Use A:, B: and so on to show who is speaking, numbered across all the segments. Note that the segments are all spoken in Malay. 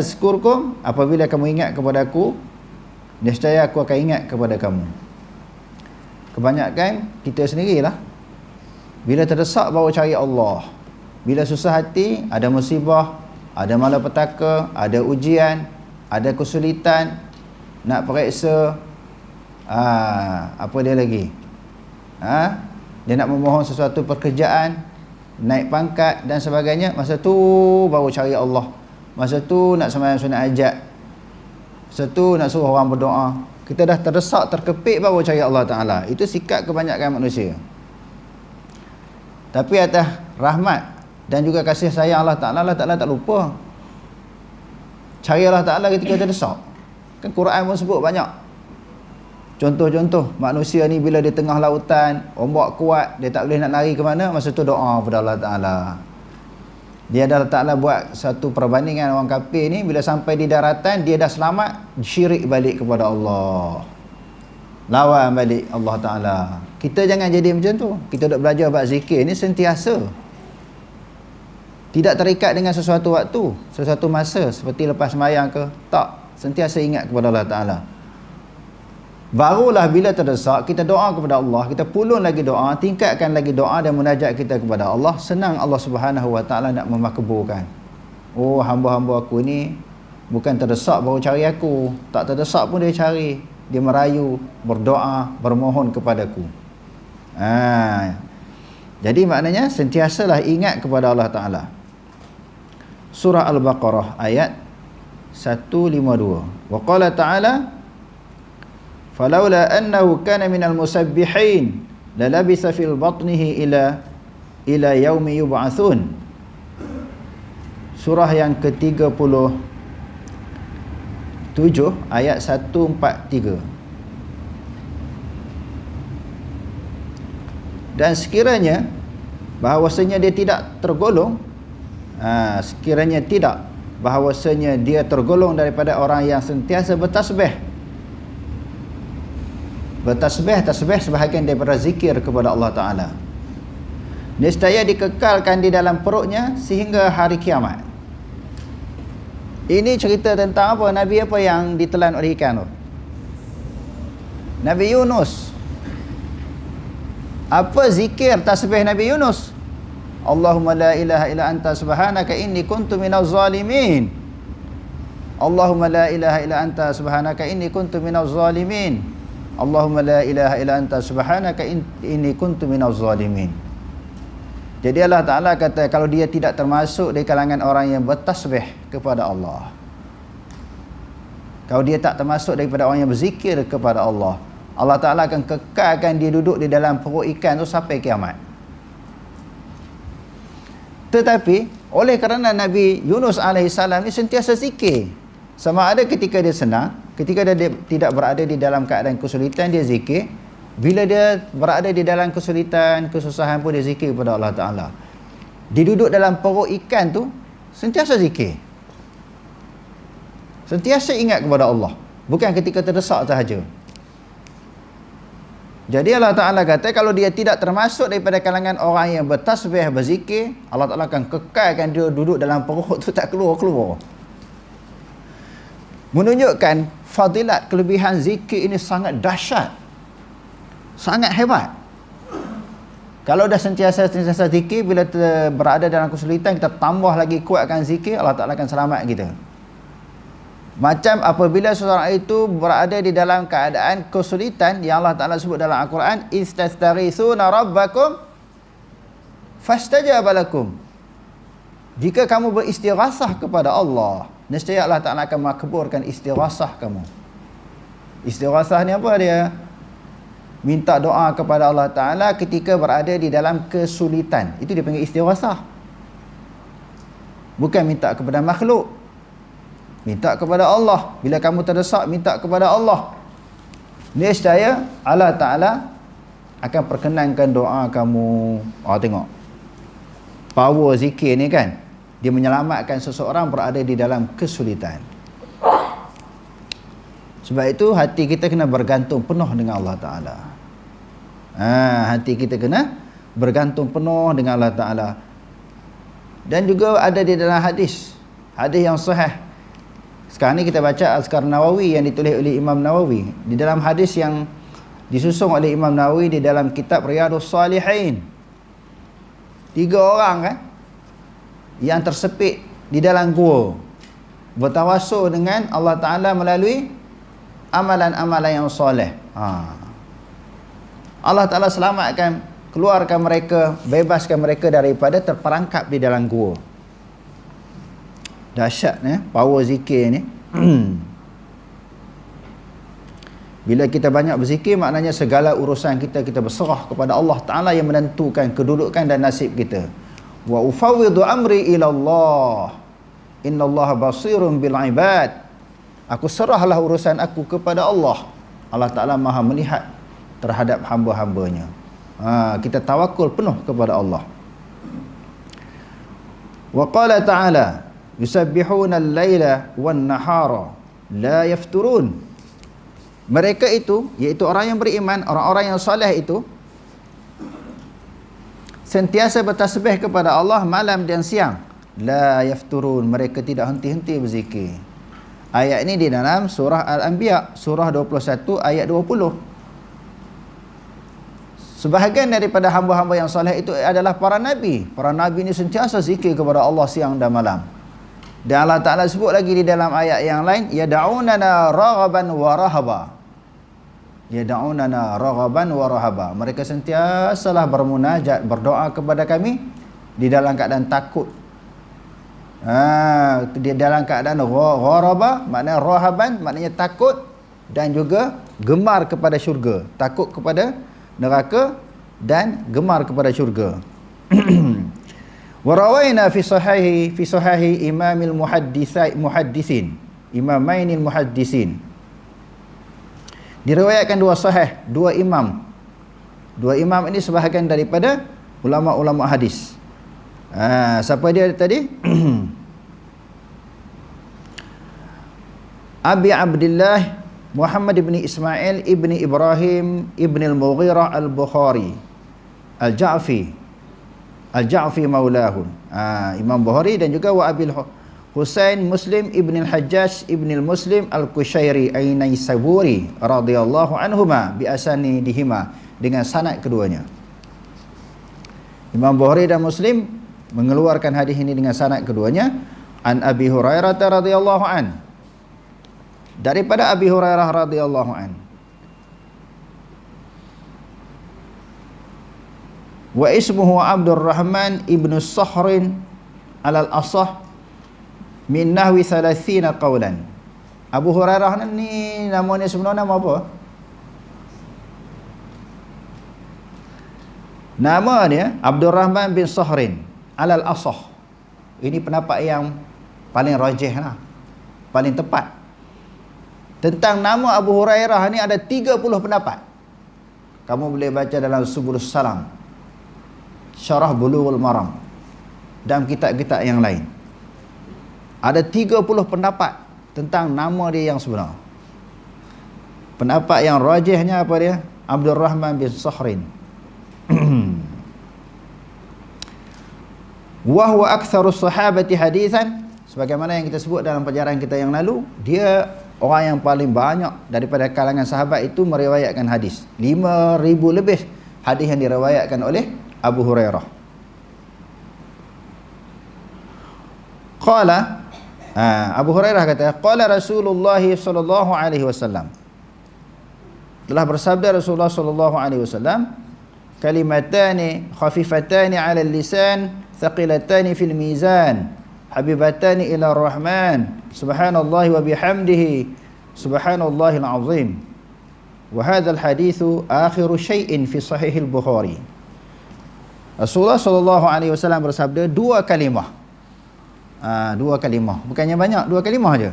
A: azkurkum apabila kamu ingat kepada aku nescaya aku akan ingat kepada kamu. Kebanyakan kita sendirilah. Bila terdesak baru cari Allah. Bila susah hati ada musibah ada malapetaka ada ujian ada kesulitan nak periksa ah, apa dia lagi? Ha? dia nak memohon sesuatu pekerjaan naik pangkat dan sebagainya masa tu baru cari Allah masa tu nak sembahyang sunat hajat masa tu nak suruh orang berdoa. Kita dah terdesak terkepit baru cari Allah Ta'ala. Itu sikap kebanyakan manusia. Tapi atas rahmat dan juga kasih sayang Allah Ta'ala Allah Ta'ala tak lupa. Cari Allah Ta'ala ketika terdesak. Kan Quran pun sebut banyak. Contoh-contoh manusia ni bila di tengah lautan ombak kuat dia tak boleh nak lari ke mana masa tu doa kepada Allah Ta'ala dia dah taklah buat satu perbandingan orang kafir ni bila sampai di daratan dia dah selamat syirik balik kepada Allah. Lawan balik Allah Ta'ala. Kita jangan jadi macam tu. Kita duk belajar bab zikir ni sentiasa. Tidak terikat dengan sesuatu waktu sesuatu masa seperti lepas semayang ke tak. Sentiasa ingat kepada Allah Ta'ala Barulah bila terdesak kita doa kepada Allah, kita pulun lagi doa, tingkatkan lagi doa dan munajat kita kepada Allah, senang Allah Subhanahu Wa Taala nak memakbulkan. Oh, hamba-hamba aku ni bukan terdesak baru cari aku, tak terdesak pun dia cari, dia merayu, berdoa, bermohon kepadaku. Ha. Jadi maknanya sentiasalah ingat kepada Allah Taala. Surah Al-Baqarah ayat 152. Wa qala ta'ala falaula annahu kana minal musabbihin lalabisa fil batnihi ila ila yaumi yub'atsun surah yang ke-37 ayat 143 dan sekiranya bahawasanya dia tidak tergolong ha, sekiranya tidak bahawasanya dia tergolong daripada orang yang sentiasa bertasbih bertasbih tasbih sebahagian daripada zikir kepada Allah Taala. Niscaya dikekalkan di dalam perutnya sehingga hari kiamat. Ini cerita tentang apa? Nabi apa yang ditelan oleh ikan tu? Nabi Yunus. Apa zikir tasbih Nabi Yunus? Allahumma la ilaha illa anta subhanaka inni kuntu minaz zalimin. Allahumma la ilaha illa anta subhanaka inni kuntu minaz zalimin Allahumma la ilaha illa anta subhanaka inni kuntu minaz zalimin. Jadi Allah Taala kata kalau dia tidak termasuk di kalangan orang yang bertasbih kepada Allah. Kalau dia tak termasuk daripada orang yang berzikir kepada Allah, Allah Taala akan kekalkan dia duduk di dalam perut ikan tu sampai kiamat. Tetapi oleh kerana Nabi Yunus alaihissalam ni sentiasa zikir. Sama ada ketika dia senang ketika dia, dia tidak berada di dalam keadaan kesulitan dia zikir. Bila dia berada di dalam kesulitan kesusahan pun dia zikir kepada Allah Ta'ala. Dia duduk dalam perut ikan tu sentiasa zikir. Sentiasa ingat kepada Allah. Bukan ketika terdesak sahaja. Jadi Allah Ta'ala kata kalau dia tidak termasuk daripada kalangan orang yang bertasbih berzikir Allah Ta'ala akan kekalkan dia duduk dalam perut tu tak keluar-keluar menunjukkan fadilat kelebihan zikir ini sangat dahsyat. Sangat hebat. Kalau dah sentiasa sentiasa zikir bila berada dalam kesulitan kita tambah lagi kuatkan zikir Allah Taala akan selamat kita. Macam apabila seseorang itu berada di dalam keadaan kesulitan yang Allah Taala sebut dalam Al-Quran istastaghithuna rabbakum fastajaba lakum jika kamu beristighasah kepada Allah nescaya Allah Ta'ala akan makburkan istighasah kamu. Istighasah ni apa dia? Minta doa kepada Allah Ta'ala ketika berada di dalam kesulitan. Itu dia panggil istighasah. Bukan minta kepada makhluk. Minta kepada Allah. Bila kamu terdesak minta kepada Allah. Nescaya Allah Ta'ala akan perkenankan doa kamu. Oh, tengok. Power zikir ni kan dia menyelamatkan seseorang berada di dalam kesulitan. Sebab itu hati kita kena bergantung penuh dengan Allah Ta'ala. Ha, hati kita kena bergantung penuh dengan Allah Ta'ala. Dan juga ada di dalam hadis. Hadis yang sahih. Sekarang ni kita baca Azkar Nawawi yang ditulis oleh Imam Nawawi. Di dalam hadis yang disusung oleh Imam Nawawi di dalam kitab Riyadus Salihin. Tiga orang kan yang tersepit di dalam gua. Bertawasul dengan Allah Taala melalui amalan-amalan yang soleh. Ha. Allah Taala selamatkan keluarkan mereka, bebaskan mereka daripada terperangkap di dalam gua. Dahsyat ya power zikir ni. Bila kita banyak berzikir maknanya segala urusan kita kita berserah kepada Allah taala yang menentukan kedudukan dan nasib kita wa ufawwidu amri ila Allah innallaha basirun bil ibad. Aku serahlah urusan aku kepada Allah. Allah taala maha melihat terhadap hamba-hambanya. Ha, kita tawakul penuh kepada Allah. Wa qala ta'ala yusabbihuna al-laila wan-nahara la yafturun. Mereka itu iaitu orang yang beriman orang-orang yang soleh itu sentiasa bertasbih kepada Allah malam dan siang la yafturun mereka tidak henti-henti berzikir ayat ini di dalam surah al-anbiya surah 21 ayat 20 Sebahagian daripada hamba-hamba yang soleh itu adalah para nabi. Para nabi ini sentiasa zikir kepada Allah siang dan malam. Dan Allah Ta'ala sebut lagi di dalam ayat yang lain Yada'unana raghaban wa rahaba Yada'unana raghaban wa rahaba. Mereka sentiasalah bermunajat Berdoa kepada kami Di dalam keadaan takut. Ha, Di dalam keadaan gharaba Maknanya rahaban Maknanya takut Dan juga gemar kepada syurga. Takut kepada neraka Dan gemar kepada syurga. Warawaina fi sahihi fi sahihi Imamil Muhaddisin. Imamainil Muhaddisin Diriwayatkan dua sahih, dua imam. Dua imam ini sebahagian daripada ulama-ulama hadis. Ha, siapa dia tadi? Abi Abdullah Muhammad ibn Ismail ibn Ibrahim ibn al-Mughirah al-Bukhari al-Ja'fi Al-Ja'fi maulahu. Ha, Imam Bukhari dan juga wa Abil Husain Muslim ibn al-Hajjaj ibn al-Muslim al-Kushairi Ainai Saburi radhiyallahu anhuma bi asani dihima dengan sanad keduanya. Imam Bukhari dan Muslim mengeluarkan hadis ini dengan sanad keduanya. An Abi Hurairah radhiyallahu an. Daripada Abi Hurairah radhiyallahu an. Wa ismuhu Abdul Rahman ibnu Sahrin alal asah min nahwi 30 qawlan. Abu Hurairah ni namanya sebenar nama apa? Nama dia Abdul Rahman bin Sahrin alal asah. Ini pendapat yang paling rajih lah. Paling tepat. Tentang nama Abu Hurairah ni ada 30 pendapat. Kamu boleh baca dalam Subul Salam. Syarah Bulughul Maram. Dan kitab-kitab yang lain. Ada 30 pendapat tentang nama dia yang sebenar. Pendapat yang rajihnya apa dia? Abdul Rahman bin Sahrin. Wa huwa aktsaru sahabati hadithan sebagaimana yang kita sebut dalam pelajaran kita yang lalu, dia orang yang paling banyak daripada kalangan sahabat itu meriwayatkan hadis. 5000 lebih hadis yang diriwayatkan oleh Abu Hurairah. Qala Abu Hurairah kata, qala Rasulullah sallallahu alaihi wasallam. Telah bersabda Rasulullah sallallahu alaihi wasallam, kalimatani khafifatani 'ala al-lisan, thaqilatani fil mizan, habibatani ila ar-rahman, subhanallahi wa bihamdihi, subhanallahil azim. وهذا الحديث آخر شيء في صحيح البخاري Rasulullah sallallahu alaihi wasallam bersabda dua kalimah. Ha, dua kalimah. Bukannya banyak, dua kalimah aja.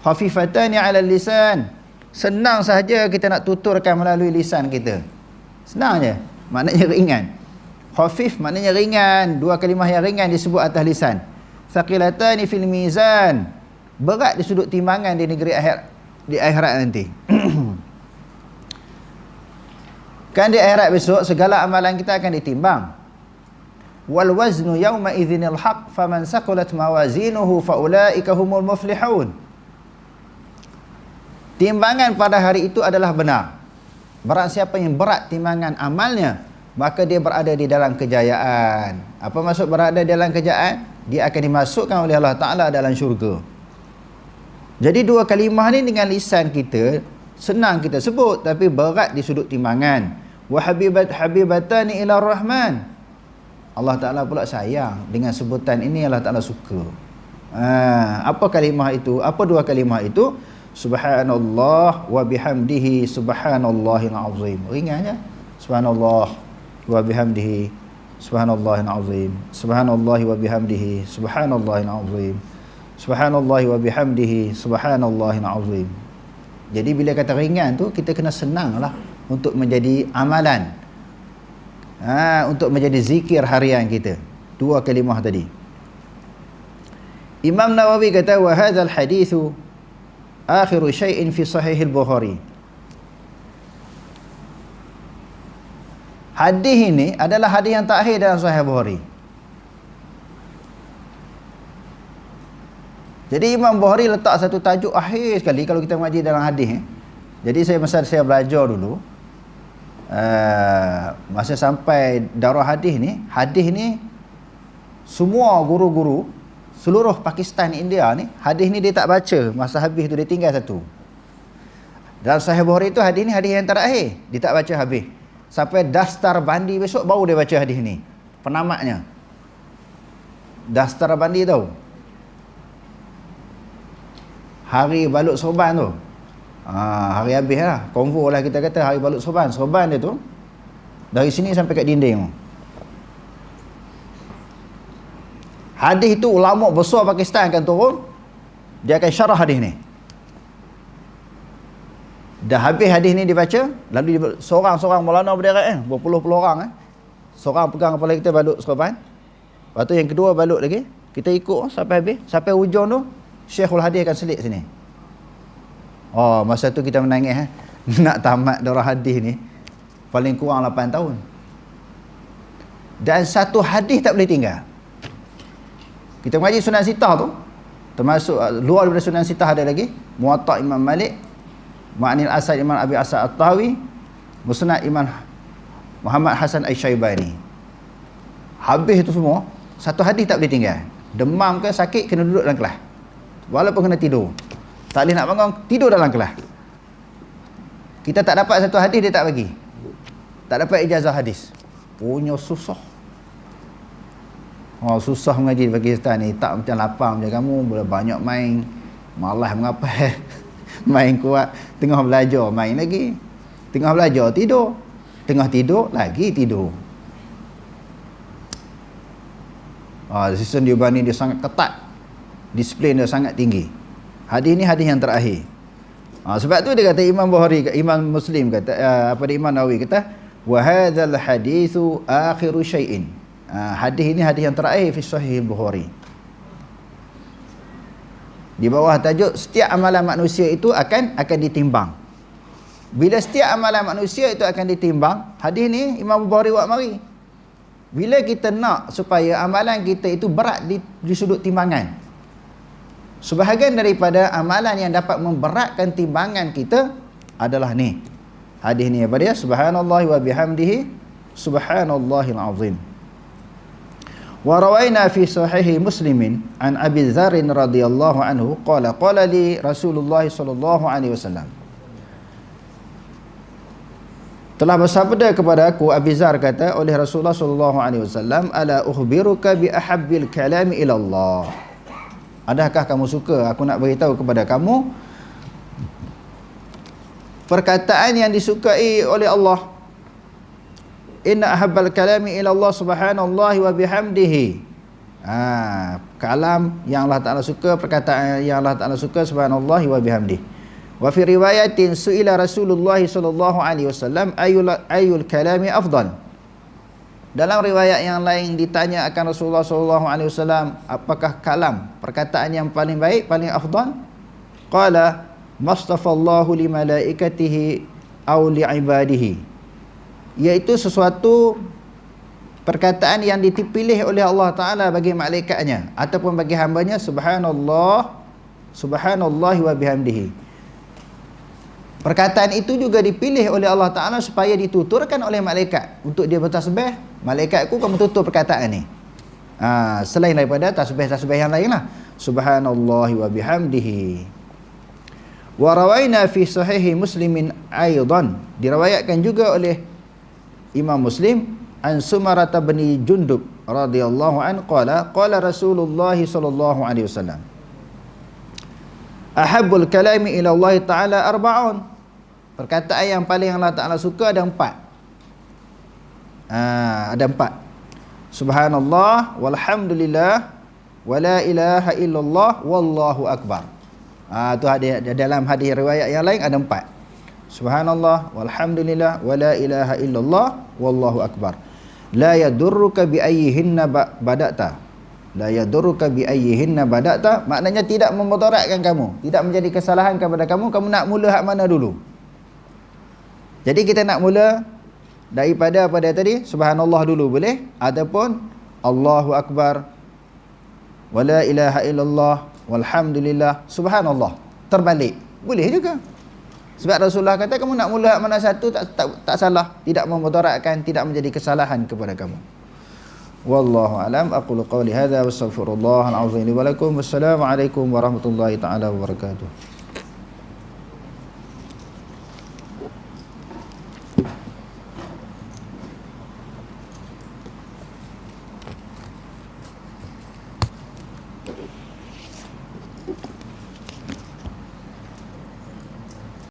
A: Khafifatani 'ala lisan. Senang sahaja kita nak tuturkan melalui lisan kita. Senang je. Maknanya ringan. Khafif maknanya ringan. Dua kalimah yang ringan disebut atas lisan. Thaqilatani fil mizan. Berat di sudut timbangan di negeri akhir di akhirat nanti. kan di akhirat besok segala amalan kita akan ditimbang wal waznu yawma idzinil haq faman saqulat mawazinuhu faulaika humul muflihun. Timbangan pada hari itu adalah benar. Barang siapa yang berat timbangan amalnya maka dia berada di dalam kejayaan. Apa maksud berada di dalam kejayaan? Dia akan dimasukkan oleh Allah Ta'ala dalam syurga. Jadi dua kalimah ni dengan lisan kita senang kita sebut tapi berat di sudut timbangan. Wa habibat habibatani ila rahman Allah Ta'ala pula sayang. Dengan sebutan ini Allah Ta'ala suka. Ha, apa kalimah itu? Apa dua kalimah itu? Subhanallah wa bihamdihi subhanallahil azim. Ringannya subhanallah wa bihamdihi subhanallahil azim. Subhanallahi wa bihamdihi subhanallahil azim. Subhanallahi wa bihamdihi subhanallahil azim. Jadi bila kata ringan tu kita kena senanglah untuk menjadi amalan ha, untuk menjadi zikir harian kita dua kalimah tadi Imam Nawawi kata wa hadzal hadithu akhiru syai'in fi sahih al-Bukhari Hadis ini adalah hadis yang terakhir dalam Sahih Bukhari. Jadi Imam Bukhari letak satu tajuk akhir sekali kalau kita mengaji dalam hadis. Eh. Jadi saya masa saya belajar dulu uh, masa sampai darah hadis ni, hadis ni semua guru-guru seluruh Pakistan India ni hadis ni dia tak baca. Masa habis tu dia tinggal satu. Dalam Sahih Bukhari tu hadis ni hadis yang terakhir, dia tak baca habis. Sampai dastar bandi besok baru dia baca hadis ni. Penamatnya. Dastar bandi tahu? Hari balut sorban tu ha, hari habis lah konvo lah kita kata hari balut sorban sorban dia tu dari sini sampai kat dinding hadis tu ulama besar Pakistan akan turun dia akan syarah hadis ni Dah habis hadis ni dibaca, lalu seorang-seorang Maulana berderet eh, berpuluh-puluh orang eh. Seorang pegang kepala kita balut serban. Lepas tu yang kedua balut lagi. Kita ikut sampai habis, sampai hujung tu Syekhul Hadis akan selit sini. Oh, masa tu kita menangis eh. Nak tamat darah hadis ni paling kurang 8 tahun. Dan satu hadis tak boleh tinggal. Kita mengaji Sunan Sitah tu termasuk luar daripada Sunan Sitah ada lagi Muwatta Imam Malik Ma'anil Asad Imam Abi Asad At-Tawi Musnad Imam Muhammad Hasan Aisyaibani Habis itu semua Satu hadis tak boleh tinggal Demam ke sakit kena duduk dalam kelas Walaupun kena tidur Tak boleh nak bangun tidur dalam kelas. Kita tak dapat satu hadis dia tak bagi. Tak dapat ijazah hadis. Punya susah. Oh, susah mengaji di Pakistan ni. Tak macam lapang macam kamu Boleh banyak main. Malah mengapa? Main kuat. Tengah belajar main lagi. Tengah belajar tidur. Tengah tidur lagi tidur. Ah sistem dia bani dia sangat ketat. Disiplin dia sangat tinggi hadis ni hadis yang terakhir ah sebab tu dia kata Imam Bukhari Imam Muslim kata uh, apa dia Imam Nawawi kata wa hadzal hadithu akhiru syai'in uh, hadis ini hadis yang terakhir fi sahih Bukhari di bawah tajuk setiap amalan manusia itu akan akan ditimbang. Bila setiap amalan manusia itu akan ditimbang, hadis ni Imam Bukhari buat mari. Bila kita nak supaya amalan kita itu berat di, di sudut timbangan. Sebahagian daripada amalan yang dapat memberatkan timbangan kita adalah ni. Hadis ni apa dia? Subhanallah wa bihamdihi subhanallahil azim. Wa rawaina fi sahih Muslimin an Abi Dzar radhiyallahu anhu qala qala li Rasulullah sallallahu alaihi wasallam telah bersabda kepada aku Abi Dzar kata oleh Rasulullah sallallahu alaihi wasallam ala ukhbiruka bi ahabbil kalam ila Allah Adakah kamu suka? Aku nak beritahu kepada kamu perkataan yang disukai oleh Allah. Inna ahabbal kalami ila Allah subhanallahi wa bihamdihi. Ha, kalam yang Allah Ta'ala suka perkataan yang Allah Ta'ala suka subhanallahi wa bihamdihi. Wa fi riwayatin su'ila Rasulullah sallallahu alaihi wasallam ayul ayul kalami afdal dalam riwayat yang lain ditanya akan Rasulullah wasallam apakah kalam perkataan yang paling baik paling afdal qala mastafallahu li malaikatihi aw li ibadihi iaitu sesuatu perkataan yang dipilih oleh Allah Taala bagi malaikatnya ataupun bagi hambanya subhanallah subhanallah wa bihamdihi Perkataan itu juga dipilih oleh Allah Ta'ala supaya dituturkan oleh malaikat. Untuk dia bertasbih, malaikat ku kamu tutur perkataan ni. Ha, selain daripada tasbih-tasbih yang lain lah. Subhanallah wa bihamdihi. Wa rawaina fi sahihi muslimin aydan. Dirawayatkan juga oleh Imam Muslim an Sumarata bin Jundub radhiyallahu an qala qala Rasulullah sallallahu alaihi wasallam Ahabbul kalami ila Allah Ta'ala arba'un Perkataan yang paling Allah Ta'ala suka ada empat. Ha, ada empat. Subhanallah, walhamdulillah, wala ilaha illallah, wallahu akbar. Ha, tu hadis, dalam hadis riwayat yang lain ada empat. Subhanallah, walhamdulillah, wala ilaha illallah, wallahu akbar. La yadurruka bi ayyihinna bada'ta. La yadurruka bi ayyihinna bada'ta. Maknanya tidak memudaratkan kamu. Tidak menjadi kesalahan kepada kamu. Kamu nak mula hak mana dulu? Jadi kita nak mula daripada apa dia tadi? Subhanallah dulu boleh ataupun Allahu akbar wala ilaha illallah walhamdulillah subhanallah. Terbalik. Boleh juga. Sebab Rasulullah kata kamu nak mula mana satu tak tak, tak salah, tidak memudaratkan, tidak menjadi kesalahan kepada kamu. Wallahu alam aqulu qawli hadza wastaghfirullah alazim li wa lakum alaikum warahmatullahi taala wabarakatuh.